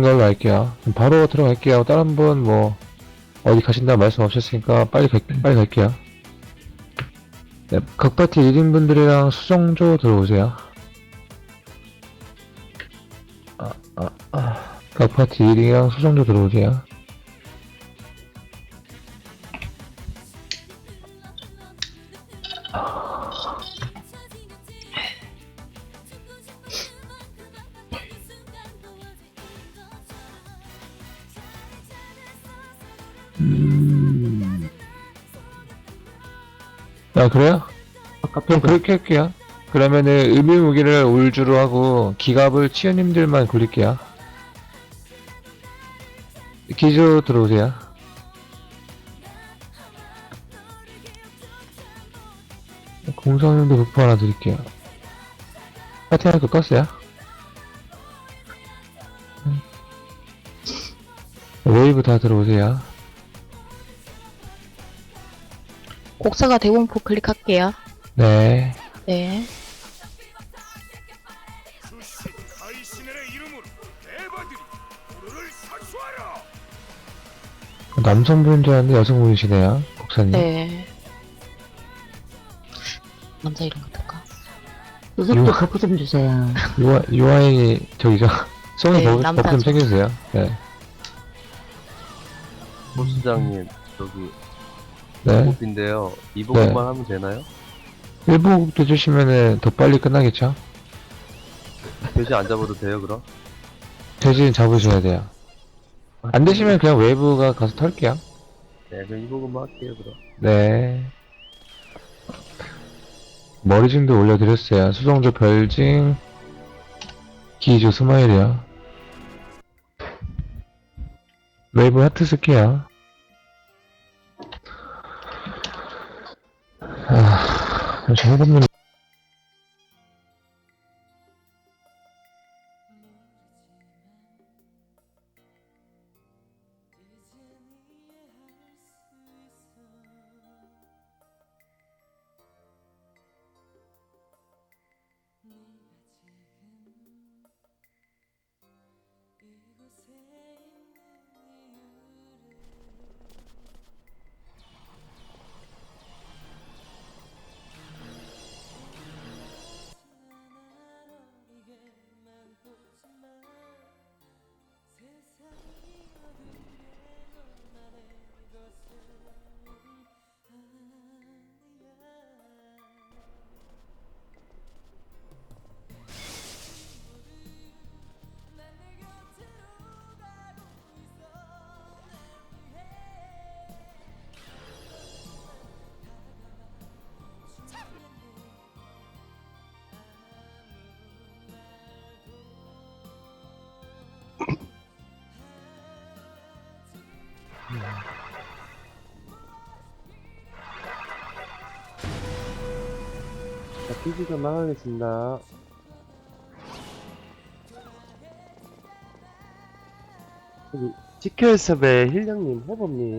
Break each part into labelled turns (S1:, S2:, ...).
S1: 걸로 할게요. 바로 들어갈게요. 다른 분 뭐 어디 가신다 말씀 없으셨으니까 빨리 갈, 빨리 갈게요. 네, 각 파티 1인분들이랑 수정조 들어오세요. 아, 아, 아. 각 파티 1인이랑 수정조 들어오세요. 아, 그래요? 그럼 그렇게 할게요. 그러면은 의무무기를 올주로 하고 기갑을 치유님들만 굴릴게요. 기조 들어오세요. 공성님도 극포 하나 드릴게요. 파티 하나 더 껐어요? 웨이브 다 들어오세요.
S2: 곡사가 대공포 클릭할게요.
S1: 네.
S2: 네.
S1: 남성분인 줄 알았는데 여성분이시네요. 목사님.
S2: 네. 남자 이름 같을까?
S3: 수습도
S1: 이거-
S3: 버프 좀 주세요.
S1: 유아, 유아인이 저기죠. 송이
S2: 네,
S1: 버- 버프 좀. 챙겨주세요. 네.
S4: 보수장님 저기
S1: 네.
S4: 호흡인데요. 이 부분만 하면 되나요?
S1: 일부곡도 주시면은 더 빨리 끝나겠죠?
S4: 돼지 안 잡아도 돼요 그럼?
S1: 대신 잡으셔야 돼요. 안 되시면 그냥 웨이브가 가서 털게요.
S4: 네 그럼 이 부분만 할게요 그럼.
S1: 네. 머리징도 올려드렸어요. 수성조 별징, 기조 스마일이요. 웨이브 하트 쓸게요. 아, 잘못하면
S4: 자 좀 나가겠습니다. 여기 지켜섭의 힐령님, 호범님,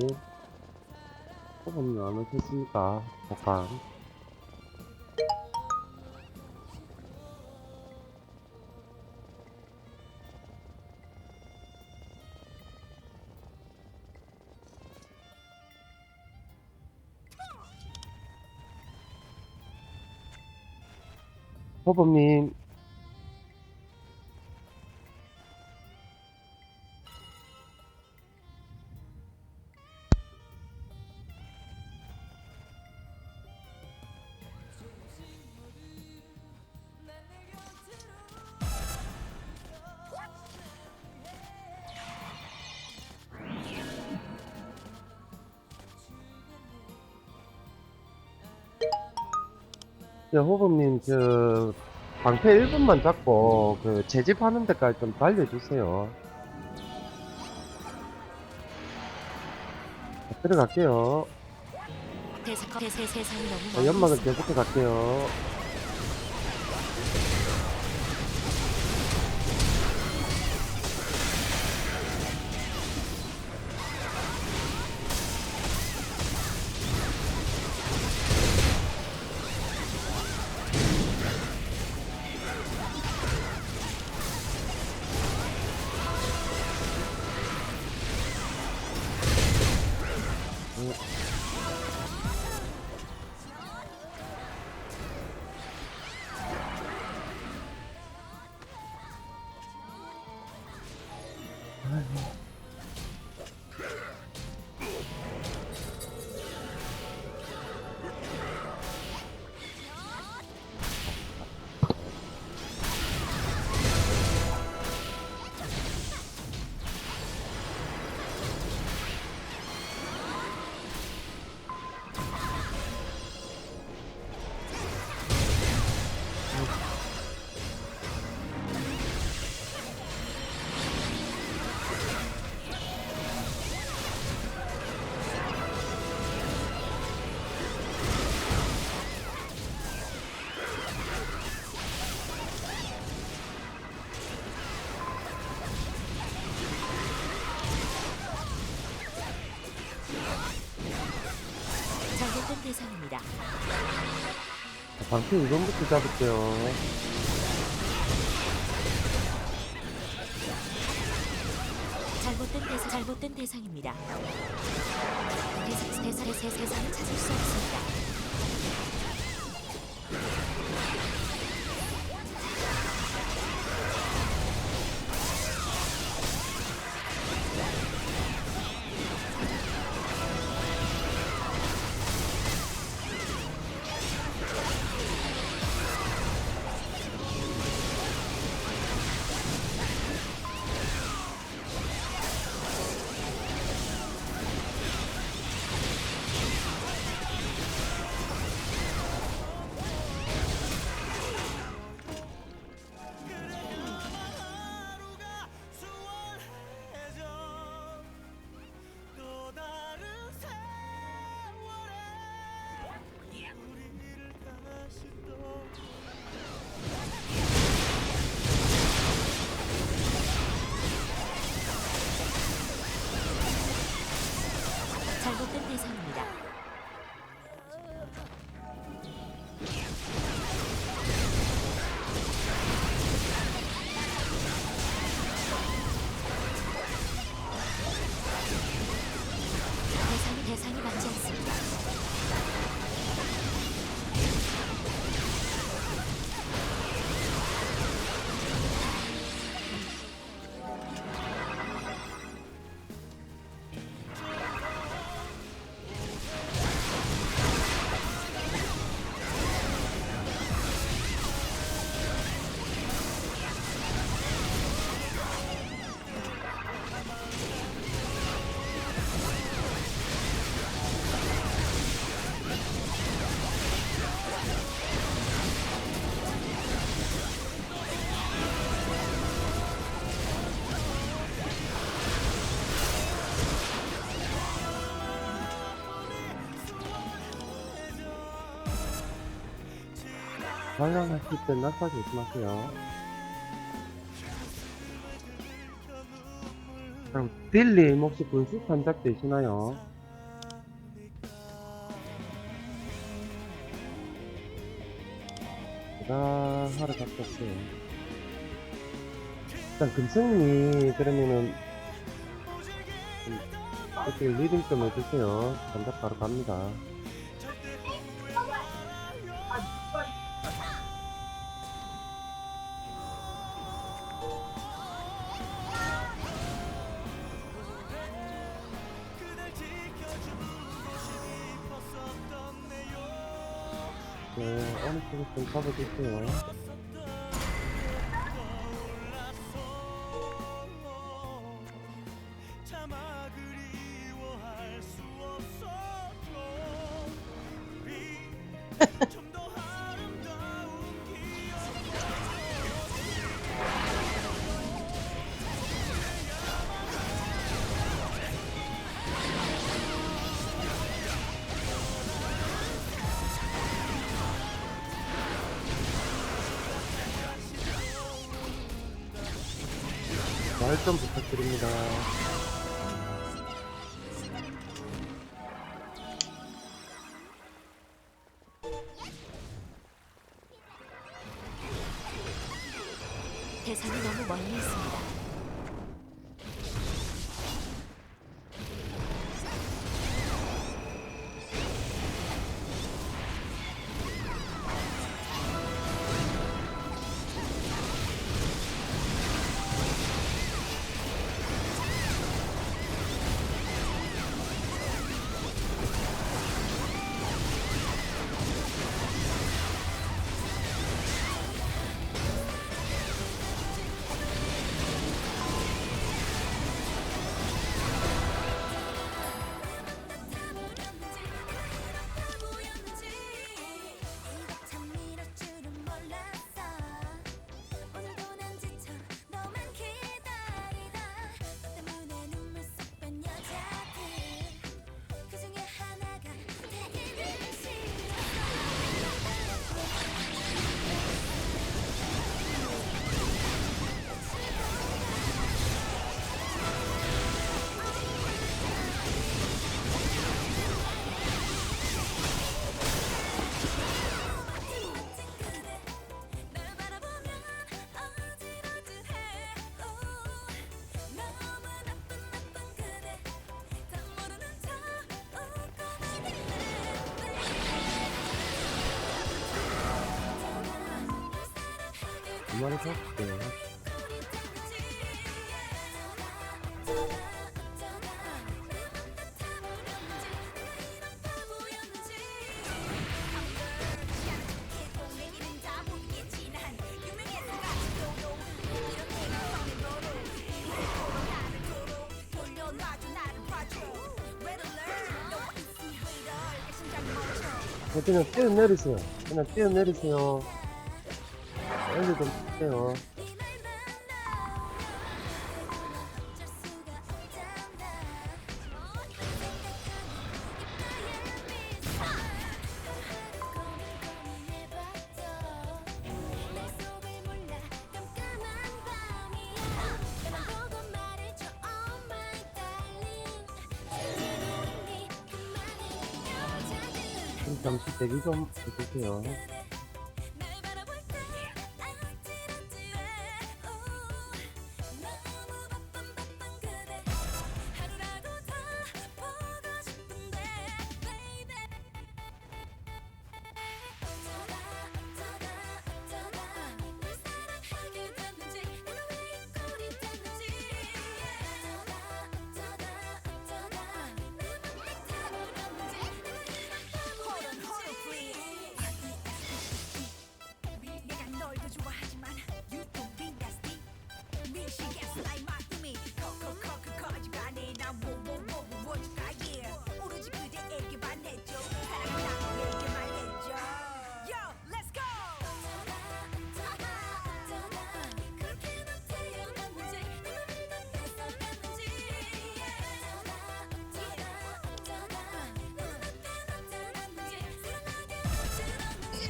S4: 호범님 안 오셨습니까? 잠깐. 호범님. 네, 호범님, 저, 방패 1분만 잡고, 그, 재집하는 데까지 좀 달려주세요. 자, 들어갈게요.
S5: 대세- 대세- 세상이 너무
S4: 자,
S5: 멀리
S4: 연막은
S5: 있어.
S4: 계속해 갈게요.
S5: 잘 못된 대상입니다.
S4: 방패 2번부터 잡을게요.
S5: 잘못된 대상 잘못된 대상입니다. 대상 대상 대상 대상을 찾을 수 없습니다.
S4: 관람하실 때 낙사 조심하세요. 그럼 딜님 혹시 분수 탄작 되시나요? 제가 하러 올게요. 일단 금성님이 그러면은 좀 이렇게 리딩 좀 해주세요. 단작 바로 갑니다. 좀 잡아주세요. 말좀 부탁드립니다.
S6: 마리 잡을게요. 네, 그냥 뛰어내리세요. 그냥 뛰어내리세요. 빨리 좀. 좀 잠시 대기 좀 해주세요.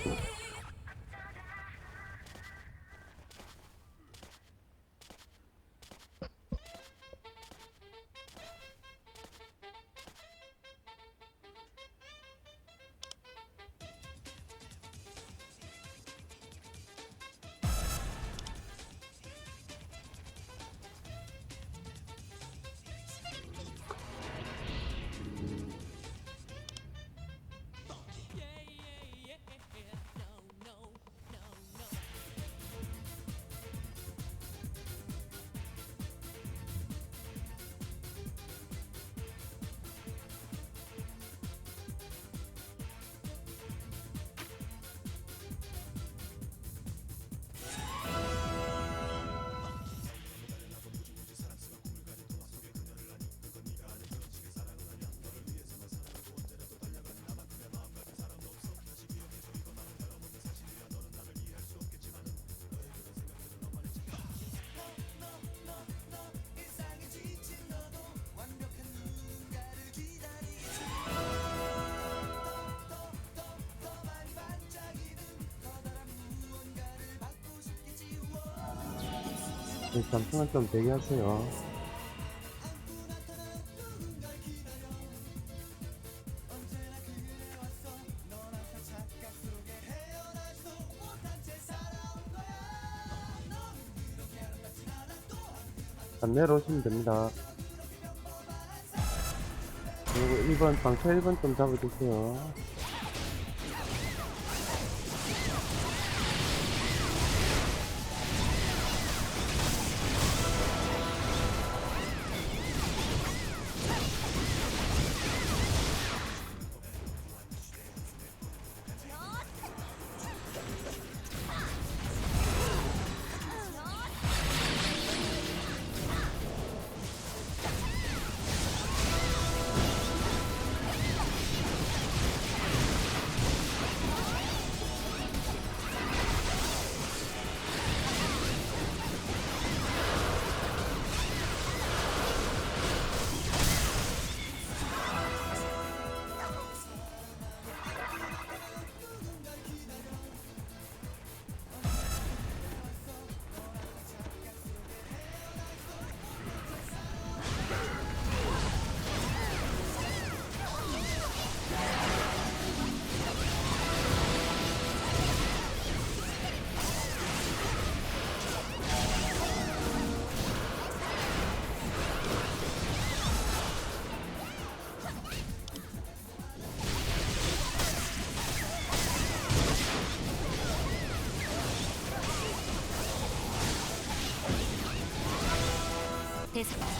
S4: Thank you. 네,
S6: 잠시만 좀 대기하세요. 자, 내려오시면 됩니다. 그리고 1번, 방차 1번 좀 잡아주세요.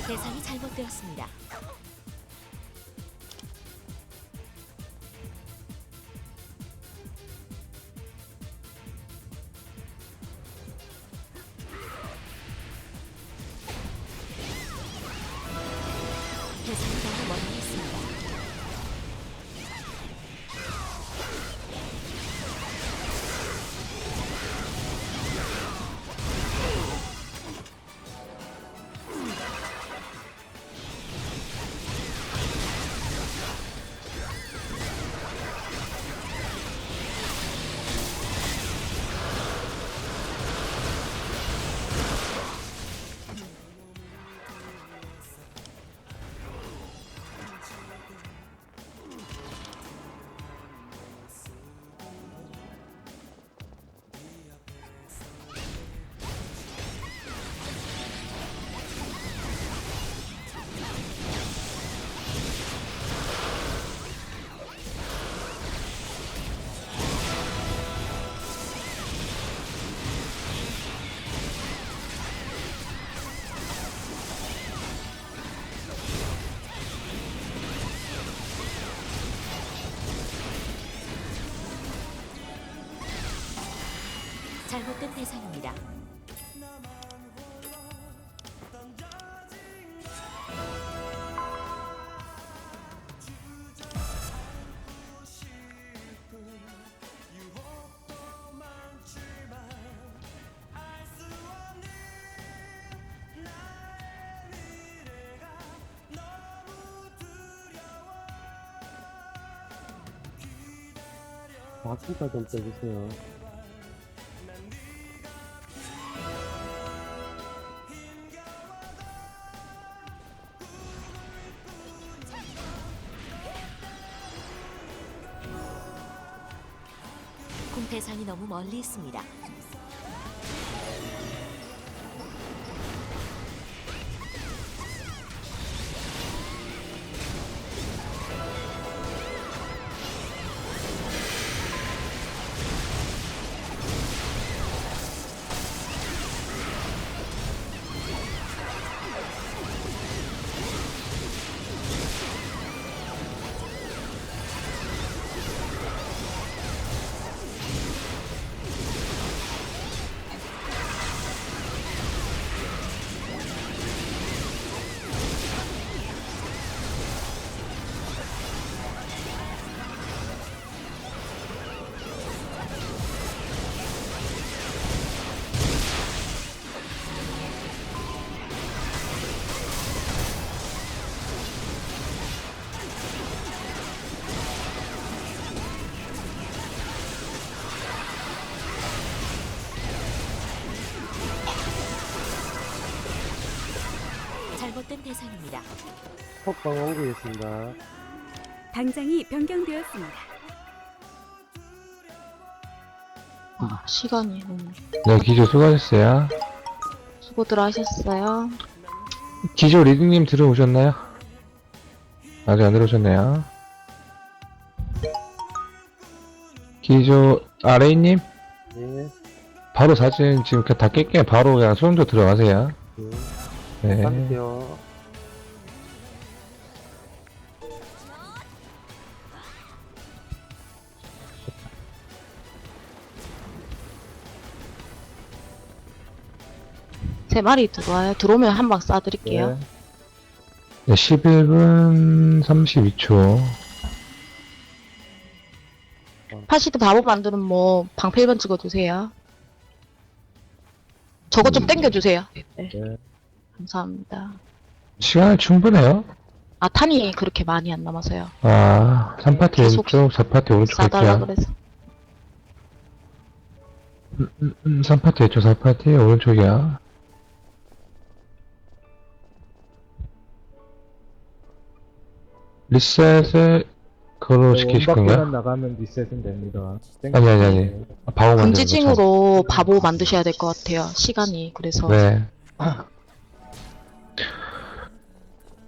S7: 대상, 대상이 잘못되었습니다. 잘못된 대상입니다.
S4: 바퀴가 좀 빼주세요.
S7: 너무 멀리 있습니다. 대상입니다.
S4: 톡방 옮기겠습니다.
S8: 당장이 변경되었습니다.
S2: 아, 시간이 너무.
S1: 네, 기조 수고하셨어요.
S2: 수고들 하셨어요.
S1: 기조 리딩님 들어오셨나요? 아직 안 들어오셨네요. 기조 아레이님
S4: 예,
S1: 바로 사진 지금 그냥 다 깰게요. 바로 그냥 수용조 들어가세요.
S4: 예.
S1: 네.
S4: 갈게요.
S2: 세 마리 들어와요. 들어오면 한 방 쏴드릴게요.
S1: 네, 11분 32초.
S2: 파시드 바보 만드는 뭐 방패 1번 찍어주세요. 저거 좀 땡겨주세요. 네,
S4: 네.
S2: 감사합니다.
S1: 시간 충분해요.
S2: 아 탄이 그렇게 많이 안 남아서요.
S1: 아, 3파티
S2: 계속
S1: 왼쪽, 4파티 오른쪽
S2: 싸달라
S1: 갈게요.
S2: 그래서.
S1: 음, 음, 3파티 왼쪽, 4파티 오른쪽이야. 리셋을 그걸로 시키실 건가요?
S4: 나가면 리셋은 됩니다.
S1: 아니, 아니, 아니. 아, 바보
S2: 군지징으로 바보 만드셔야 될 것 같아요. 시간이 그래서.
S1: 네.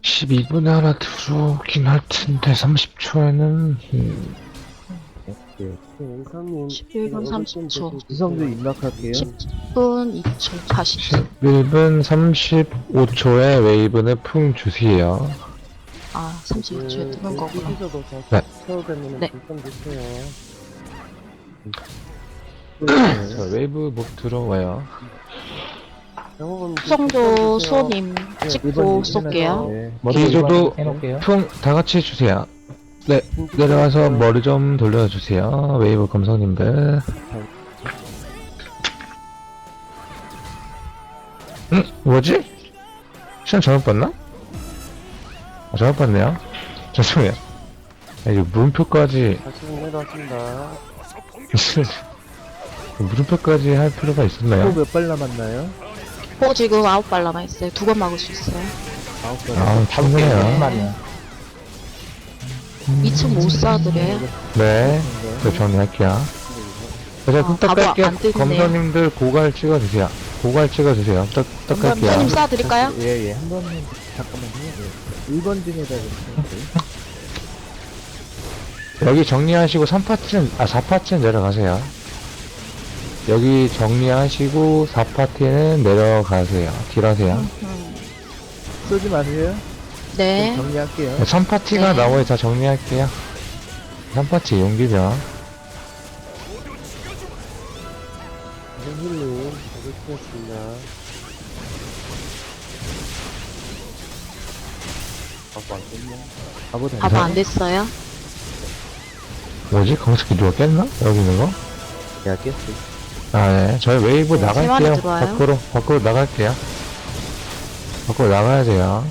S1: 12분에 하나 들어오긴 할 텐데, 30초에는, 음,
S4: 예, 이상님.
S2: 11분 30 초.
S4: 이성도 입력할게요.
S2: 10분 2초 40초.
S1: 11분 35초에 웨이브는 풍 주세요.
S2: 아 32초에 뜨는 거구나.
S4: 여기서도 더
S1: 네.
S4: 채워되면
S2: 네.
S4: 불좀 주세요.
S1: 자, 웨이브 목 들어와요.
S2: 수성조. 수호님 찍고 쏠게요.
S4: 네.
S1: 기조도 풍다 같이 주세요. 네, 내려와서 머리 좀 돌려주세요. 웨이브 검성님들. 응? 뭐지? 시간 잘못 봤나? 아, 잘못 봤네요. 죄송해요. 아, 이거 물음표까지,
S4: 다시.
S1: 물음표까지 할 필요가 있었나요?
S4: 몇 발 남았나요?
S2: 호 지금 9발 남아 있어요. 두 번 막을 수 있어요.
S4: 아홉 발.
S1: 아, 충분해요.
S2: 2층 못 쏴드려요.
S1: 네, 네, 정리할게요. 제가
S2: 어,
S1: 뚝딱
S2: 바보
S1: 깔게요.
S2: 안 뜨네요.
S1: 검사님들 고갈 찍어주세요. 고갈 찍어주세요. 뚝, 뚝 깔게요.
S2: 손님 쏴드릴까요?
S4: 예, 예. 한 번만, 잠깐만요. 예. 1번 중에다 좀
S1: 여기 정리하시고 3파티는, 아, 4파티는 내려가세요. 여기 정리하시고 4파티는 내려가세요. 딜하세요.
S2: 음.
S4: 쏘지 마세요.
S2: 네.
S4: 정리할게요.
S1: 3파티가
S2: 네.
S1: 나머지 다 정리할게요. 3파티 용기병.
S4: 힐님, 잘했습니다. 바보 안 됐네. 바보 다
S2: 바보 안 됐어요.
S1: 뭐지? 강습기 누가 깼나? 여기 있는 거?
S4: 내가 깼어.
S1: 아, 네. 저희 웨이브
S2: 네, 세 마리
S1: 나갈게요.
S2: 들어와요.
S1: 밖으로, 밖으로 나갈게요. 밖으로 나가야 돼요.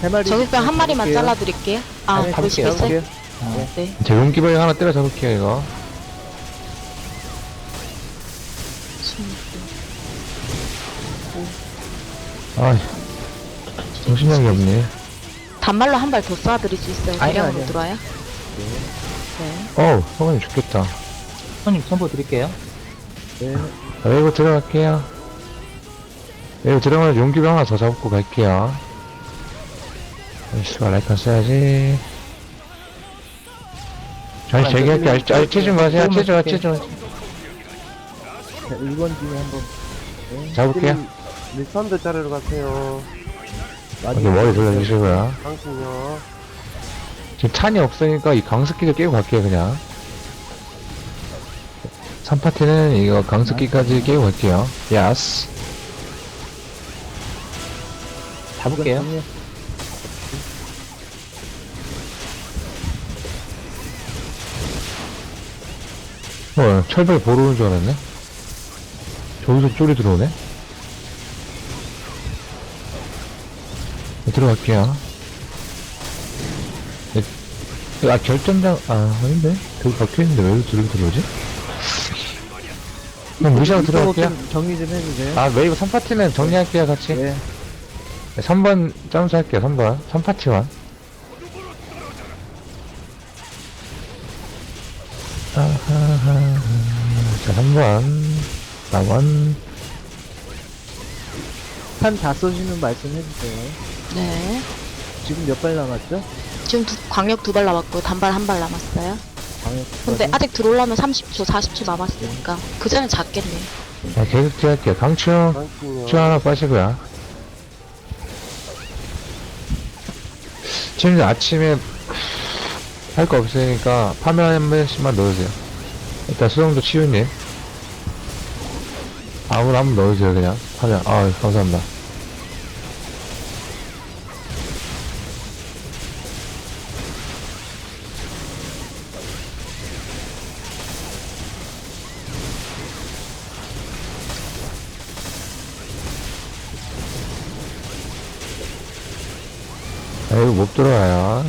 S4: 세 마리.
S2: 저격병 한 마리만 잘라드릴게요. 아,
S4: 네,
S2: 보시겠어요?
S4: 가볼게요.
S2: 네.
S1: 제 용기병 하나 때려 잡을게요, 이거. 아이, 정신력이 없네.
S2: 단말로 한 발 더 쏴드릴 수 있어요.
S4: 아니요,
S2: 대량으로
S4: 아니요.
S2: 들어와요? 네.
S1: 어우, 성원이 죽겠다.
S9: 손님 선보 드릴게요.
S4: 네.
S1: 자, 웨이브 들어갈게요. 웨이브 들어가면 용기병 하나 더 잡고 갈게요. 씨발, 라이컨 써야지. 잘 제기할게. 아직, 아직 체중 마세요. 체중, 마, 체중. 마.
S4: 자, 1번 중에 한 번. 네.
S1: 잡을게요.
S4: 밀선도 자르러 가세요.
S1: 여기 머리 돌려주시고요.
S4: 당신요.
S1: 지금 탄이 없으니까 이 강습기도 깨고 갈게요, 그냥. 3파티는 이거 강습기까지 깨고 갈게요. 야스.
S9: 잡을게요.
S1: 뭐, 철벽 보러 오는 줄 알았네. 저기서 쪼리 들어오네. 들어갈게요. 네, 아, 결정장, 아, 아닌데? 저기 박혀있는데 왜 저기 들어오지? 그럼 무시하고 들어갈게요.
S4: 좀 정리 좀 해주세요.
S1: 아, 웨이브 3파티는 정리할게요, 같이.
S4: 네.
S1: 네, 3번 점수 할게요, 3번. 3파티만. 아하하. 자, 3번. 4번.
S4: 탄다 쏘시면 말씀 해주세요.
S2: 네.
S4: 지금 몇 발 남았죠?
S2: 지금 두, 광역 두 발 남았고 단발 한 발 남았어요.
S4: 방역
S2: 근데 아직 들어오려면 30초, 40초 남았으니까 그 전에 잡겠네.
S1: 자, 계속. 강충.
S4: 당신요.
S1: 추 하나 빠시고요. 지금 아침에 할 거 없으니까 파면 한 번씩만 넣으세요. 일단 수정도 치유님. 아무나 한번 넣으세요, 그냥. 파면. 아 감사합니다. 못 들어와요.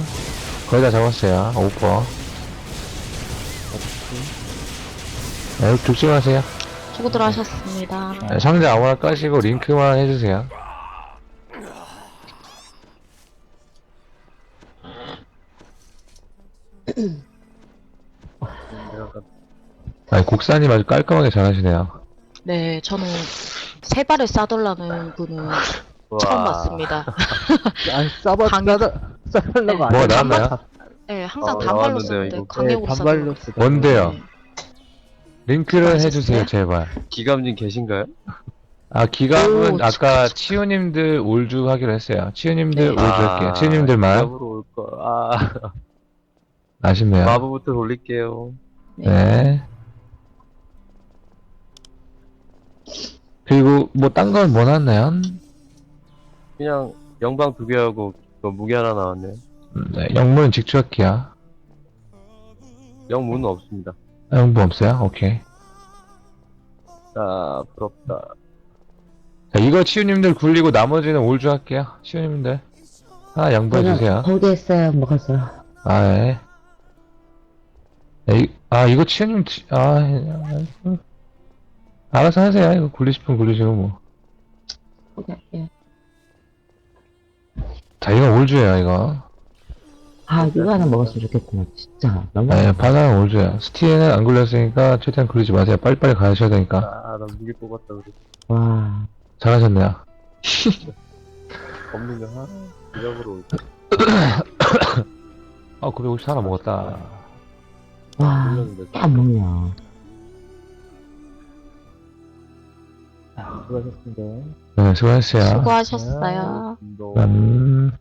S1: 거의 다 잡았어요. 오퍼. 아, 이거 죽지 마세요.
S2: 수고들 하셨습니다.
S1: 네, 상자 아무나 까시고 링크만 해주세요. 아니, 국산님 아주 깔끔하게 잘하시네요.
S2: 네, 저는 세 발을 쏴달라는 분은 처음 봤습니다.
S4: 아니, 싸봐,
S2: 방역-
S4: 싸다, 싸달라고 안
S1: 뭐가
S4: 해요.
S1: 나왔나요?
S2: 네, 항상
S4: 아,
S2: 단발로
S4: 나왔는데요,
S2: 쓰는데
S4: 이거.
S10: 네,
S2: 써도
S10: 반발로 쓰
S1: 뭔데요?
S2: 네.
S1: 링크를
S2: 아, 해주세요?
S1: 제발.
S4: 기감님 계신가요?
S1: 아, 기갑은
S2: 오,
S1: 아까 치우님들 올주 하기로 했어요. 치우님들
S2: 네.
S1: 올주 할게요. 치우님들만.
S4: 기감으로 올 거. 아,
S1: 아쉽네요.
S4: 마부부터 돌릴게요.
S1: 네. 그리고 뭐 딴 건 뭐 났나요?
S4: 그냥 영방 두 개 하고 그 무게 하나 나왔네요.
S1: 음, 네, 영문은 직주할게요.
S4: 영문은 없습니다.
S1: 아, 영문 없어요? 오케이.
S4: 아, 부럽다.
S1: 자, 이거 치우님들 굴리고 나머지는 올주 할게요. 치우님들. 하나 양보해주세요.
S3: 거기했어요. 먹었어요.
S1: 아, 예. 야, 이, 아, 이거 치우님, 치- 아, 음. 알아서 하세요. 이거 굴리 싶으면 굴리시고, 뭐.
S3: 거기할게요.
S1: 자, 이건 올주예요, 이거.
S3: 아, 이거 하나 먹었으면 좋겠구나. 진짜. 너무.
S1: 아, 예, 바나는 올주야. 스티에는 안 굴렸으니까 최대한 굴리지 마세요. 빨리빨리 가셔야 되니까.
S4: 아, 나 무게 뽑았다 그래.
S3: 와.
S1: 잘하셨네요.
S4: 없는 거 하나. 기감으로 올 거.
S1: 아, 950 하나 먹었다.
S3: 와.
S4: 돌렸는데.
S3: 안 먹냐.
S9: 아, 수고하셨습니다.
S1: 네, 수고하셨어요.
S2: 수고하셨어요.
S4: 운동.
S1: 음.